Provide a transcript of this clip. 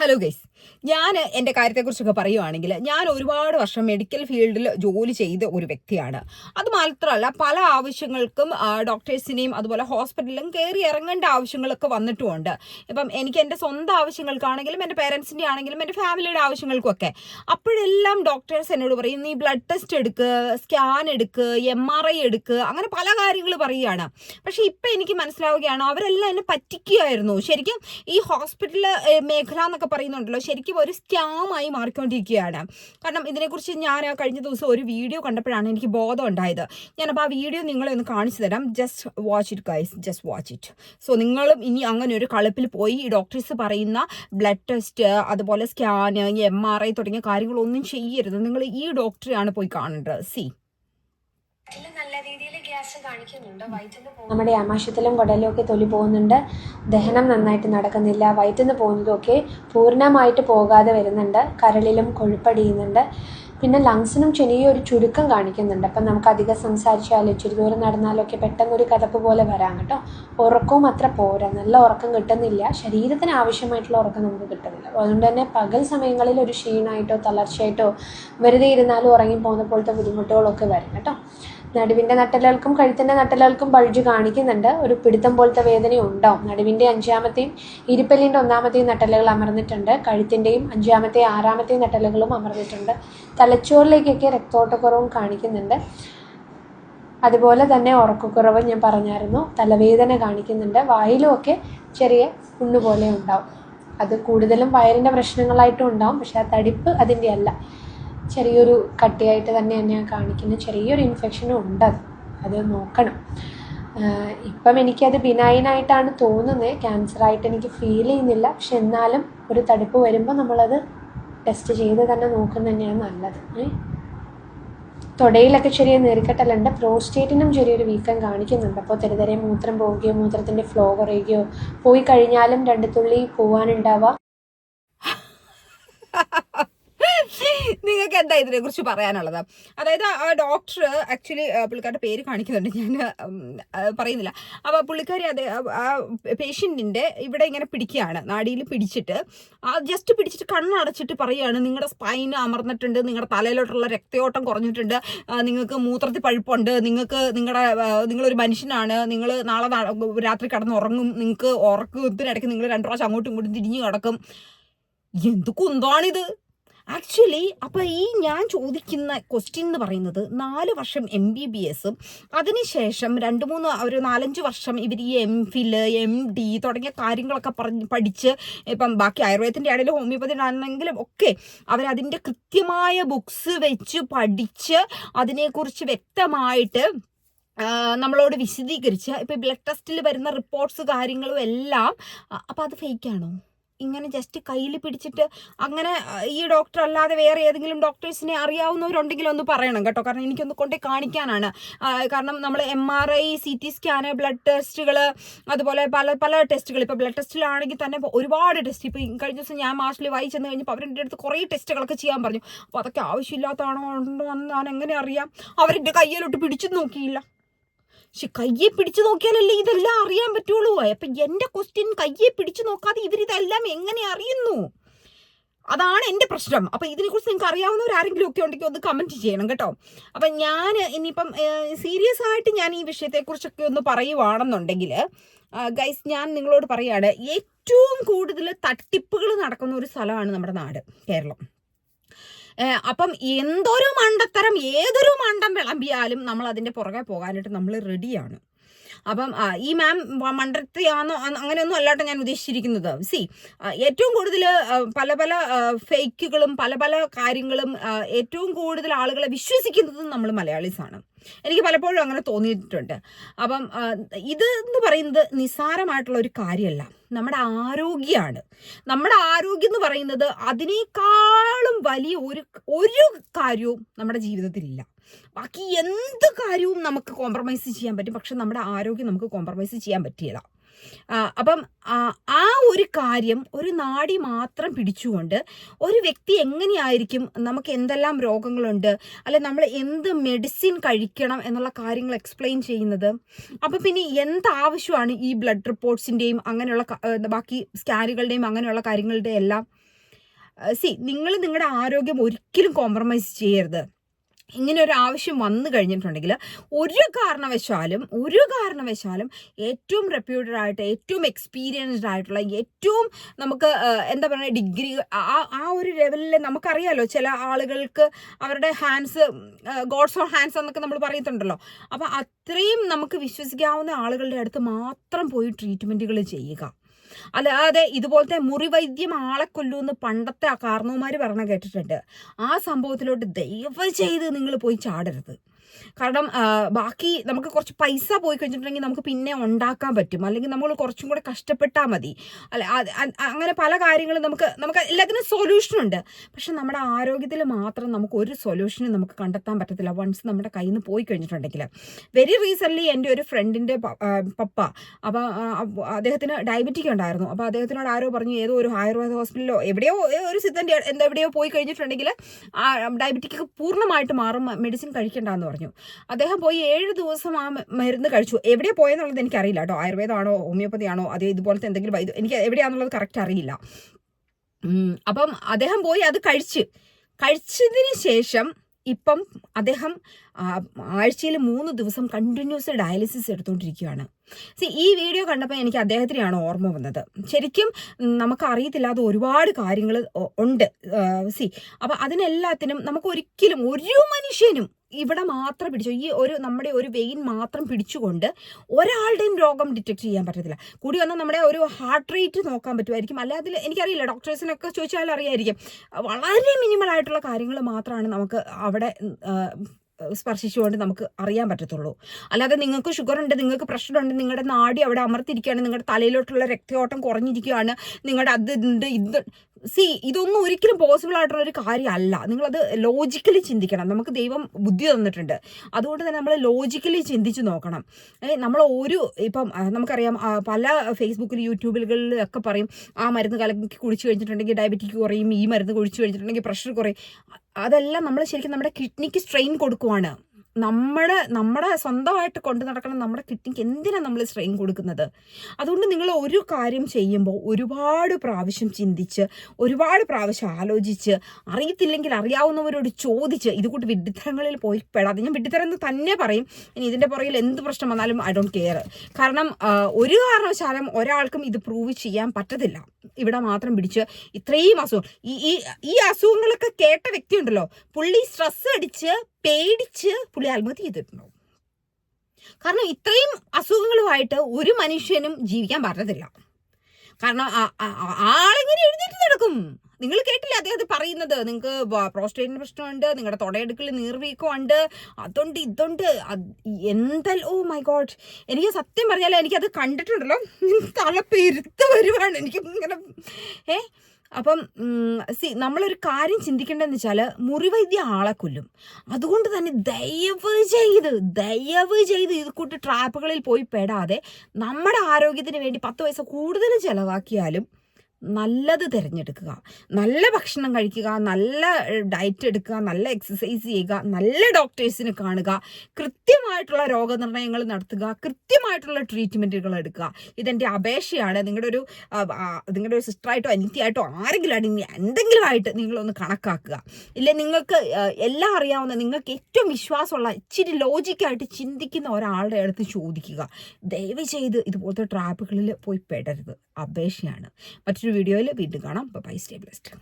Hello guys ഞാൻ എന്റെ കാര്യത്തെക്കുറിച്ചൊക്കെ പറയുവാണെങ്കിൽ ഞാൻ ഒരുപാട് വർഷം മെഡിക്കൽ ഫീൽഡിൽ ജോലി ചെയ്ത ഒരു വ്യക്തിയാണ്. അത് മാത്രമല്ല പല ആവശ്യങ്ങൾക്കും ഡോക്ടേഴ്സിനെയും അതുപോലെ ഹോസ്പിറ്റലിലും കയറി ഇറങ്ങേണ്ട ആവശ്യങ്ങളൊക്കെ വന്നിട്ടുമുണ്ട്. ഇപ്പം എനിക്ക് എന്റെ സ്വന്തം ആവശ്യങ്ങൾക്കാണെങ്കിലും എന്റെ പേരൻസിന്റെ ആണെങ്കിലും എന്റെ ഫാമിലിയുടെ ആവശ്യങ്ങൾക്കൊക്കെ. അപ്പോഴെല്ലാം ഡോക്ടേഴ്സ് എന്നോട് പറയും നീ ബ്ലഡ് ടെസ്റ്റ് എടുക്ക് സ്കാൻ എടുക്ക് എം ആർ ഐ എടുക്ക് അങ്ങനെ പല കാര്യങ്ങൾ പറയുകയാണ്. പക്ഷേ ഇപ്പം എനിക്ക് മനസ്സിലാവുകയാണ് അവരെല്ലാം എന്നെ പറ്റിക്കുകയായിരുന്നു. ശരിക്കും ഈ ഹോസ്പിറ്റൽ മേഖല എന്നൊക്കെ പറയുന്നുണ്ടല്ലോ ശരിക്കും ഒരു സ്കാമായി മാറിക്കൊണ്ടിരിക്കുകയാണ്. കാരണം ഇതിനെക്കുറിച്ച് ഞാൻ കഴിഞ്ഞ ദിവസം ഒരു വീഡിയോ കണ്ടപ്പോഴാണ് എനിക്ക് ബോധം ഉണ്ടായത്. ഞാനപ്പോൾ ആ വീഡിയോ നിങ്ങളെ ഒന്ന് കാണിച്ചു തരാം. Just watch it guys just watch it so നിങ്ങളും ഇനി അങ്ങനെ ഒരു കളിപ്പിൽ പോയി ഈ ഡോക്ടേഴ്സ് പറയുന്ന ബ്ലഡ് ടെസ്റ്റ് അതുപോലെ സ്കാന് എം ആർ ഐ തുടങ്ങിയ കാര്യങ്ങളൊന്നും ചെയ്യരുത്. നിങ്ങൾ ഈ ഡോക്ടറെയാണ് പോയി കാണേണ്ടത്. സി ഇതിൽ നല്ല രീതിയിൽ ഗ്യാസ് കാണിക്കുന്നുണ്ട് വയറ്റിന്ന് പോകും നമ്മുടെ ആമാശയത്തിലും കുടലും ഒക്കെ തൊലി പോകുന്നുണ്ട്. ദഹനം നന്നായിട്ട് നടക്കുന്നില്ല. വയറ്റിന്ന് പോകുന്നതൊക്കെ പൂർണമായിട്ട് പോകാതെ വരുന്നുണ്ട്. കരളിലും കൊഴുപ്പടിയുന്നുണ്ട്. പിന്നെ ലങ്സിനും ചെറിയൊരു ചുരുക്കം കാണിക്കുന്നുണ്ട്. അപ്പം നമുക്ക് അധികം സംസാരിച്ചാലും ഇച്ചിരി ദൂരം നടന്നാലും ഒക്കെ പെട്ടെന്ന് ഒരു കഥപ്പ് പോലെ വരാം കേട്ടോ. ഉറക്കവും അത്ര പോരാ. നല്ല ഉറക്കം കിട്ടുന്നില്ല. ശരീരത്തിന് ആവശ്യമായിട്ടുള്ള ഉറക്കം നമുക്ക് കിട്ടുന്നില്ല. അതുകൊണ്ട് തന്നെ പകൽ സമയങ്ങളിൽ ഒരു ക്ഷീണമായിട്ടോ തളർച്ചയായിട്ടോ വെറുതെ ഇരുന്നാലും ഉറങ്ങി പോകുന്ന പോലത്തെ ബുദ്ധിമുട്ടുകളൊക്കെ വരും കേട്ടോ. നടുവിന്റെ നട്ടലുകൾക്കും കഴുത്തിന്റെ നട്ടലുകൾക്കും ബൾജ് കാണിക്കുന്നുണ്ട്. ഒരു പിടുത്തം പോലത്തെ വേദന ഉണ്ടാവും നടുവിന്റെ അഞ്ചാമത്തെയും ഇരിപ്പല്ലിന്റെ ഒന്നാമത്തെയും നട്ടലുകൾ അമർന്നിട്ടുണ്ട്. കഴുത്തിന്റെയും അഞ്ചാമത്തെയും ആറാമത്തെയും നട്ടലുകളും അമർന്നിട്ടുണ്ട്. തലച്ചോറിലേക്കൊക്കെ രക്തോട്ടക്കുറവും കാണിക്കുന്നുണ്ട്. അതുപോലെ തന്നെ ഉറക്കക്കുറവ് ഞാൻ പറഞ്ഞായിരുന്നു. തലവേദന കാണിക്കുന്നുണ്ട്. വായിലുമൊക്കെ ചെറിയ പുണ്ണ് പോലെ ഉണ്ടാവും. അത് കൂടുതലും വയറിന്റെ പ്രശ്നങ്ങളായിട്ടും ഉണ്ടാവും. പക്ഷേ ആ തടിപ്പ് അതിന്റെ അല്ല. ചെറിയൊരു കട്ടിയായിട്ട് തന്നെ ഞാൻ കാണിക്കുന്നത് ചെറിയൊരു ഇൻഫെക്ഷനും ഉണ്ട് അത്. അത് നോക്കണം. ഇപ്പം എനിക്കത് ബിനൈനായിട്ടാണ് തോന്നുന്നത് ക്യാൻസറായിട്ട് എനിക്ക് ഫീൽ ചെയ്യുന്നില്ല. പക്ഷെ എന്നാലും ഒരു തടുപ്പ് വരുമ്പോൾ നമ്മളത് ടെസ്റ്റ് ചെയ്ത് തന്നെ നോക്കുന്നത് തന്നെയാണ് നല്ലത്. തുടയിലൊക്കെ ചെറിയ നീർക്കെട്ടലുണ്ട് പ്രോസ്റ്റേറ്റിനും ചെറിയൊരു വീക്കം കാണിക്കുന്നുണ്ട്. അപ്പോൾ തെരുതരെ മൂത്രം പോവുകയോ മൂത്രത്തിന്റെ ഫ്ലോ കുറയുകയോ പോയി കഴിഞ്ഞാലും രണ്ട് തുള്ളി പോവാനുണ്ടാവുക നിങ്ങൾക്ക് എന്താ ഇതിനെ കുറിച്ച് പറയാനുള്ളത്? അതായത് ആ ഡോക്ടർ ആക്ച്വലി പുള്ളിക്കാരുടെ പേര് കാണിക്കുന്നുണ്ട്. ഞാൻ പറയുന്നില്ല. അപ്പോൾ പുള്ളിക്കാരി അതെ ആ പേഷ്യന്റിന്റെ ഇവിടെ ഇങ്ങനെ പിടിക്കുകയാണ്. നാടിയിൽ പിടിച്ചിട്ട് ആ ജസ്റ്റ് പിടിച്ചിട്ട് കണ്ണടച്ചിട്ട് പറയുകയാണ്. നിങ്ങളുടെ സ്പൈൻ അമർന്നിട്ടുണ്ട്. നിങ്ങളുടെ തലയിലോട്ടുള്ള രക്തയോട്ടം കുറഞ്ഞിട്ടുണ്ട്. നിങ്ങൾക്ക് മൂത്രത്തിൽ പഴുപ്പുണ്ട്. നിങ്ങൾക്ക് നിങ്ങളുടെ നിങ്ങളൊരു മനുഷ്യനാണ്. നിങ്ങൾ നാളെ രാത്രി കിടന്ന് ഉറങ്ങും നിങ്ങൾക്ക് ഉറക്കത്തിനിടയ്ക്ക് നിങ്ങൾ രണ്ടു പ്രാവശ്യം അങ്ങോട്ടും ഇങ്ങോട്ടും തിരിഞ്ഞു കിടക്കും. എന്ത് കുന്താണിത് ആക്ച്വലി അപ്പോൾ ഈ ഞാൻ ചോദിക്കുന്ന ക്വസ്റ്റ്യൻ എന്ന് പറയുന്നത് നാല് വർഷം എം ബി ബി എസും അതിനുശേഷം രണ്ട് മൂന്ന് ഒരു നാലഞ്ച് വർഷം ഇവർ ഈ എം ഫിൽ എം ഡി തുടങ്ങിയ കാര്യങ്ങളൊക്കെ പറഞ്ഞ് പഠിച്ച് ഇപ്പം ബാക്കി ആയുർവേദത്തിന്റെ ആണെങ്കിലും ഹോമിയോപ്പതിന്റെ ആണെങ്കിലും ഒക്കെ അവരതിന്റെ കൃത്യമായ ബുക്സ് വെച്ച് പഠിച്ച് അതിനെക്കുറിച്ച് വ്യക്തമായിട്ട് നമ്മളോട് വിശദീകരിച്ച് ഇപ്പം ബ്ലഡ് ടെസ്റ്റിൽ വരുന്ന റിപ്പോർട്ട്സ് കാര്യങ്ങളും എല്ലാം അപ്പം അത് ഫേക്കാണോ ഇങ്ങനെ ജസ്റ്റ് കയ്യിൽ പിടിച്ചിട്ട് അങ്ങനെ ഈ ഡോക്ടർ അല്ലാതെ വേറെ ഏതെങ്കിലും ഡോക്ടേഴ്സിനെ അറിയാവുന്നവരുണ്ടെങ്കിൽ ഒന്ന് പറയണം കേട്ടോ. കാരണം എനിക്കൊന്ന് കൊണ്ടേ കാണിക്കാനാണ്. കാരണം നമ്മൾ M R I C T scan blood ടെസ്റ്റുകൾ അതുപോലെ പല പല ടെസ്റ്റുകൾ ഇപ്പോൾ ബ്ലഡ് ടെസ്റ്റിലാണെങ്കിൽ തന്നെ ഒരുപാട് ടെസ്റ്റ് ഇപ്പോൾ കഴിഞ്ഞ ദിവസം ഞാൻ മാസ്റ്റിൽ വായി ചെന്ന് കഴിഞ്ഞപ്പോൾ അവരുടെ അടുത്ത് കുറേ ടെസ്റ്റുകളൊക്കെ ചെയ്യാൻ പറഞ്ഞു. അപ്പോൾ അതൊക്കെ ആവശ്യമില്ലാത്തതാണോ ഉണ്ടോ എന്ന് ഞാൻ എങ്ങനെ അറിയാം? അവരെന്റെ കയ്യിലോട്ട് പിടിച്ചു നോക്കിയില്ല. പക്ഷെ കയ്യെ പിടിച്ചു നോക്കിയാലല്ലേ ഇതെല്ലാം അറിയാൻ പറ്റുള്ളൂ. അപ്പൊ എന്റെ ക്വസ്റ്റ്യൻ കയ്യെ പിടിച്ചു നോക്കാതെ ഇവരിതെല്ലാം എങ്ങനെ അറിയുന്നു? അതാണ് എന്റെ പ്രശ്നം. അപ്പൊ ഇതിനെക്കുറിച്ച് നിങ്ങൾക്ക് അറിയാവുന്നവർ ആരെങ്കിലും ഒക്കെ ഉണ്ടെങ്കിൽ ഒന്ന് കമന്റ് ചെയ്യണം കേട്ടോ. അപ്പൊ ഞാൻ ഇനിയിപ്പം സീരിയസ് ആയിട്ട് ഞാൻ ഈ വിഷയത്തെക്കുറിച്ചൊക്കെ ഒന്ന് പറയുവാണെന്നുണ്ടെങ്കിൽ ഗൈസ് ഞാൻ നിങ്ങളോട് പറയാണ് ഏറ്റവും കൂടുതൽ തട്ടിപ്പുകൾ നടക്കുന്ന ഒരു സ്ഥലമാണ് നമ്മുടെ നാട് കേരളം. അപ്പം എന്തൊരു മണ്ടത്തരം ഏതൊരു മണ്ടം വിളമ്പിയാലും നമ്മൾ അതിന്റെ പുറകെ പോകാനായിട്ട് നമ്മൾ റെഡിയാണ്. അപ്പം ഈ മാം മണ്ടത്തിയാണോ അങ്ങനെയൊന്നും അല്ലാട്ടോ ഞാൻ ഉദ്ദേശിച്ചിരിക്കുന്നത്. സി ഏറ്റവും കൂടുതൽ പല പല ഫേക്കുകളും പല പല കാര്യങ്ങളും ഏറ്റവും കൂടുതൽ ആളുകളെ വിശ്വസിക്കുന്നതും നമ്മൾ മലയാളീസാണ്. എനിക്ക് പലപ്പോഴും അങ്ങനെ തോന്നിയിട്ടുണ്ട്. അപ്പം ഇത് എന്ന് പറയുന്നത് നിസ്സാരമായിട്ടുള്ള ഒരു കാര്യമല്ല. നമ്മുടെ ആരോഗ്യമാണ് നമ്മുടെ ആരോഗ്യം എന്ന് പറയുന്നത് അതിനേക്കാളും വലിയ ഒരു ഒരു കാര്യവും നമ്മുടെ ജീവിതത്തിലില്ല. ബാക്കി എന്ത് കാര്യവും നമുക്ക് കോംപ്രമൈസ് ചെയ്യാൻ പറ്റും. പക്ഷെ നമ്മുടെ ആരോഗ്യം നമുക്ക് കോംപ്രമൈസ് ചെയ്യാൻ പറ്റില്ല അപ്പം ആ, ഒരു കാര്യം ഒരു നാടി മാത്രം പിടിച്ചുകൊണ്ട് ഒരു വ്യക്തി എങ്ങനെയായിരിക്കും നമുക്ക് എന്തെല്ലാം രോഗങ്ങളുണ്ട് അല്ലെ നമ്മൾ എന്ത് മെഡിസിൻ കഴിക്കണം എന്നുള്ള കാര്യങ്ങൾ എക്സ്പ്ലെയിൻ ചെയ്യുന്നത്? അപ്പം പിന്നെ എന്താവശ്യമാണ് ഈ ബ്ലഡ് റിപ്പോർട്ട്സിന്റെയും അങ്ങനെയുള്ള ബാക്കി സ്കാനുകളുടെയും അങ്ങനെയുള്ള കാര്യങ്ങളുടെ എല്ലാം? സി നിങ്ങൾ നിങ്ങളുടെ ആരോഗ്യം ഒരിക്കലും കോംപ്രമൈസ് ചെയ്യരുത്. ഇങ്ങനെ ഒരു ആവശ്യം വന്നു കഴിഞ്ഞിട്ടുണ്ടെങ്കിൽ ഒരു കാരണവശാലും ഒരു കാരണവശാലും ഏറ്റവും റെപ്യൂട്ടഡ് ആയിട്ട് ഏറ്റവും എക്സ്പീരിയൻസ്ഡ് ആയിട്ടുള്ള ഏറ്റവും നമുക്ക് എന്താ പറയുക ഡിഗ്രി ആ ആ ഒരു ലെവലിൽ നമുക്കറിയാമല്ലോ ചില ആളുകൾക്ക് അവരുടെ ഹാൻഡ്സ് ഗോഡ്സ് ഓൺ ഹാൻഡ്സ് എന്നൊക്കെ നമ്മൾ പറയത്തുണ്ടല്ലോ. അപ്പോൾ അത്രയും നമുക്ക് വിശ്വസിക്കാവുന്ന ആളുകളുടെ അടുത്ത് മാത്രം പോയി ട്രീറ്റ്മെന്റുകൾ ചെയ്യുക. അല്ലാതെ ഇതുപോലത്തെ മുറിവൈദ്യം ആളെ കൊല്ലുമെന്ന് പണ്ടത്തെ ആ കാരണവന്മാർ പറഞ്ഞ കേട്ടിട്ടുണ്ട്. ആ സംഭവത്തിലോട്ട് ദയവ് ചെയ്ത് നിങ്ങൾ പോയി ചാടരുത്. കാരണം ബാക്കി നമുക്ക് കുറച്ച് പൈസ പോയി കഴിഞ്ഞിട്ടുണ്ടെങ്കിൽ നമുക്ക് പിന്നെ ഉണ്ടാക്കാൻ പറ്റും. അല്ലെങ്കിൽ നമ്മൾ കുറച്ചും കൂടെ കഷ്ടപ്പെട്ടാൽ മതി. അല്ല അങ്ങനെ പല കാര്യങ്ങളും നമുക്ക് നമുക്ക് എല്ലാത്തിനും സൊല്യൂഷൻ ഉണ്ട്. പക്ഷെ നമ്മുടെ ആരോഗ്യത്തിൽ മാത്രം നമുക്ക് ഒരു സൊല്യൂഷനും നമുക്ക് കണ്ടെത്താൻ പറ്റത്തില്ല. വൺസ് നമ്മുടെ കയ്യിൽ നിന്ന് പോയി കഴിഞ്ഞിട്ടുണ്ടെങ്കിൽ. വെരി റീസെന്റ്ലി എന്റെ ഒരു ഫ്രണ്ടിന്റെ പപ്പ അപ്പോൾ അദ്ദേഹത്തിന് ഡയബറ്റിക് ഉണ്ടായിരുന്നു. അപ്പോൾ അദ്ദേഹത്തിനോട് ആരോ പറഞ്ഞു ഏതോ ഒരു ആയുർവേദ ഹോസ്പിറ്റലിലോ എവിടെയോ ഒരു സിദ്ധന്റെ എന്താ എവിടെയോ പോയി കഴിഞ്ഞിട്ടുണ്ടെങ്കിൽ ഡയബറ്റിക് പൂർണമായിട്ട് മാറും മെഡിസിൻ കഴിക്കേണ്ടെന്ന് പറഞ്ഞു. അദ്ദേഹം പോയി ഏഴ് ദിവസം ആ മരുന്ന് കഴിച്ചു. എവിടെ പോയെന്നുള്ളത് എനിക്കറിയില്ല കേട്ടോ. ആയുർവേദമാണോ ഹോമിയോപ്പതി ആണോ അതേ ഇതുപോലത്തെ എന്തെങ്കിലും എനിക്ക് എവിടെയാണെന്നുള്ളത് കറക്റ്റ് അറിയില്ല. അപ്പം അദ്ദേഹം പോയി അത് കഴിച്ച്. കഴിച്ചതിന് ശേഷം ഇപ്പം അദ്ദേഹം ആഴ്ചയിൽ മൂന്ന് ദിവസം കണ്ടിന്യൂസ് ഡയാലിസിസ് എടുത്തുകൊണ്ടിരിക്കുകയാണ് സി ഈ വീഡിയോ കണ്ടപ്പോൾ എനിക്ക് അദ്ദേഹത്തിനെയാണ് ഓർമ്മ വന്നത്. ശരിക്കും നമുക്ക് അറിയത്തില്ലാതെ ഒരുപാട് കാര്യങ്ങൾ ഉണ്ട്. സി അപ്പം അതിനെല്ലാത്തിനും നമുക്ക് ഒരിക്കലും ഒരു മനുഷ്യനും ഇവിടെ മാത്രം പിടിച്ചു. ഈ ഒരു നമ്മുടെ ഒരു വെയിൻ മാത്രം പിടിച്ചുകൊണ്ട് ഒരാളുടെയും രോഗം ഡിറ്റക്ട് ചെയ്യാൻ പറ്റത്തില്ല. കൂടി വന്നാൽ നമ്മുടെ ഒരു ഹാർട്ട് റേറ്റ് നോക്കാൻ പറ്റുമായിരിക്കും. അല്ലാതെ എനിക്കറിയില്ല. ഡോക്ടേഴ്സിനൊക്കെ ചോദിച്ചാൽ അറിയായിരിക്കും. വളരെ മിനിമൽ ആയിട്ടുള്ള കാര്യങ്ങൾ മാത്രമാണ് നമുക്ക് അവിടെ സ്പർശിച്ചുകൊണ്ട് നമുക്ക് അറിയാൻ പറ്റത്തുള്ളൂ. അല്ലാതെ നിങ്ങൾക്ക് ഷുഗർ ഉണ്ട് നിങ്ങൾക്ക് പ്രഷറുണ്ട് നിങ്ങളുടെ നാടി അവിടെ അമർത്തിരിക്കുകയാണ് നിങ്ങളുടെ തലയിലോട്ടുള്ള രക്തയോട്ടം കുറഞ്ഞിരിക്കുകയാണ് നിങ്ങളുടെ അത് ഇത് സി ഇതൊന്നും ഒരിക്കലും പോസിബിൾ ആയിട്ടുള്ള ഒരു കാര്യമല്ല. നിങ്ങളത് ലോജിക്കലി ചിന്തിക്കണം. നമുക്ക് ദൈവം ബുദ്ധി തന്നിട്ടുണ്ട്. അതുകൊണ്ട് തന്നെ നമ്മൾ ലോജിക്കലി ചിന്തിച്ച് നോക്കണം. നമ്മൾ ഒരു ഇപ്പം നമുക്കറിയാം പല ഫേസ്ബുക്കിൽ യൂട്യൂബുകളിൽ ഒക്കെ പറയും ആ മരുന്ന് കലക്കി കുഴിച്ചു കഴിഞ്ഞിട്ടുണ്ടെങ്കിൽ ഡയബറ്റിക് കുറയും ഈ മരുന്ന് കുഴിച്ചു കഴിഞ്ഞിട്ടുണ്ടെങ്കിൽ പ്രഷർ കുറയും. അതെല്ലാം നമ്മൾ ശരിക്കും നമ്മുടെ കിഡ്നിക്ക് സ്ട്രെയിൻ കൊടുക്കുവാണ്. നമ്മുടെ നമ്മുടെ സ്വന്തമായിട്ട് കൊണ്ടു നടക്കണം നമ്മുടെ കിഡ്നിക്ക് എന്തിനാണ് നമ്മൾ സ്ട്രെയിൻ കൊടുക്കുന്നത്? അതുകൊണ്ട് നിങ്ങൾ ഒരു കാര്യം ചെയ്യുമ്പോൾ ഒരുപാട് പ്രാവശ്യം ചിന്തിച്ച് ഒരുപാട് പ്രാവശ്യം ആലോചിച്ച് അറിയത്തില്ലെങ്കിൽ അറിയാവുന്നവരോട് ചോദിച്ച് ഇതുകൂട്ട് വിഡ്ഢിത്തരങ്ങളിൽ പോയി പെടാതെ. ഞാൻ വിഡ്ഢിത്തരം എന്ന് തന്നെ പറയും. ഇനി ഇതിന്റെ പുറകിൽ എന്ത് പ്രശ്നം വന്നാലും ഐ ഡോണ്ട് കെയർ കാരണം ഒരു കാരണവശാലും ഒരാൾക്കും ഇത് പ്രൂവ് ചെയ്യാൻ പറ്റത്തില്ല. ഇവിടെ മാത്രം പിടിച്ച് ഇത്രയും അസുഖം. ഈ ഈ അസുഖങ്ങളൊക്കെ കേട്ട വ്യക്തിയുണ്ടല്ലോ. പുള്ളി സ്ട്രെസ് അടിച്ച് പേടിച്ച് പുള്ളി ആത്മഹത്യ ചെയ്തിട്ടുണ്ടാവും. കാരണം ഇത്രയും അസുഖങ്ങളുമായിട്ട് ഒരു മനുഷ്യനും ജീവിക്കാൻ പറ്റത്തില്ല. കാരണം ആളെങ്ങനെ എഴുന്നേറ്റ് നടക്കും. നിങ്ങൾ കേട്ടില്ല അദ്ദേഹത്തെ പറയുന്നത്? നിങ്ങൾക്ക് പ്രോസ്റ്റേറ്റിന് പ്രശ്നമുണ്ട് നിങ്ങളുടെ തുടയെടുക്കൽ നീർവീക്കമുണ്ട് അതുണ്ട് ഇതുണ്ട് എന്തെല്ലാം ഓ മൈ ഗോഡ്. എനിക്ക് സത്യം പറഞ്ഞാൽ എനിക്കത് കണ്ടിട്ടുണ്ടല്ലോ. തല പെരുത്ത് വരുവാണ്. എനിക്ക് ഇങ്ങനെ ഏ? അപ്പം സി നമ്മളൊരു കാര്യം ചിന്തിക്കേണ്ടതെന്ന് വെച്ചാൽ മുറിവൈദ്യ ആളെ കൊല്ലും. അതുകൊണ്ട് തന്നെ ദയവ് ചെയ്ത് ദയവ് ചെയ്ത് ഇത് കൂട്ട് ട്രാപ്പുകളിൽ പോയി പെടാതെ നമ്മുടെ ആരോഗ്യത്തിന് വേണ്ടി പത്ത് പൈസ കൂടുതൽ ചിലവാക്കിയാലും നല്ലത് തിരഞ്ഞെടുക്കുക. നല്ല ഭക്ഷണം കഴിക്കുക നല്ല ഡയറ്റ് എടുക്കുക നല്ല എക്സസൈസ് ചെയ്യുക നല്ല ഡോക്ടേഴ്സിനെ കാണുക കൃത്യമായിട്ടുള്ള രോഗനിർണയങ്ങൾ നടത്തുക കൃത്യമായിട്ടുള്ള ട്രീറ്റ്മെന്റുകൾ എടുക്കുക. ഇതെന്റെ അപേക്ഷയാണ്. നിങ്ങളുടെ ഒരു നിങ്ങളുടെ ഒരു സിസ്റ്ററായിട്ടോ അനിത്യായിട്ടോ ആരെങ്കിലും ആണെങ്കിൽ എന്തെങ്കിലും ആയിട്ട് നിങ്ങളൊന്ന് കണക്കാക്കുക. ഇല്ല നിങ്ങൾക്ക് എല്ലാം അറിയാവുന്ന നിങ്ങൾക്ക് ഏറ്റവും വിശ്വാസമുള്ള ഇച്ചിരി ലോജിക്കായിട്ട് ചിന്തിക്കുന്ന ഒരാളുടെ അടുത്ത് ചോദിക്കുക. ദയവ് ചെയ്ത് ഇതുപോലത്തെ ട്രാപ്പുകളിൽ പോയി പെടരുത്. അപേക്ഷയാണ്. മറ്റൊരു വീഡിയോയിൽ വീണ്ടും കാണാം. By stay blessed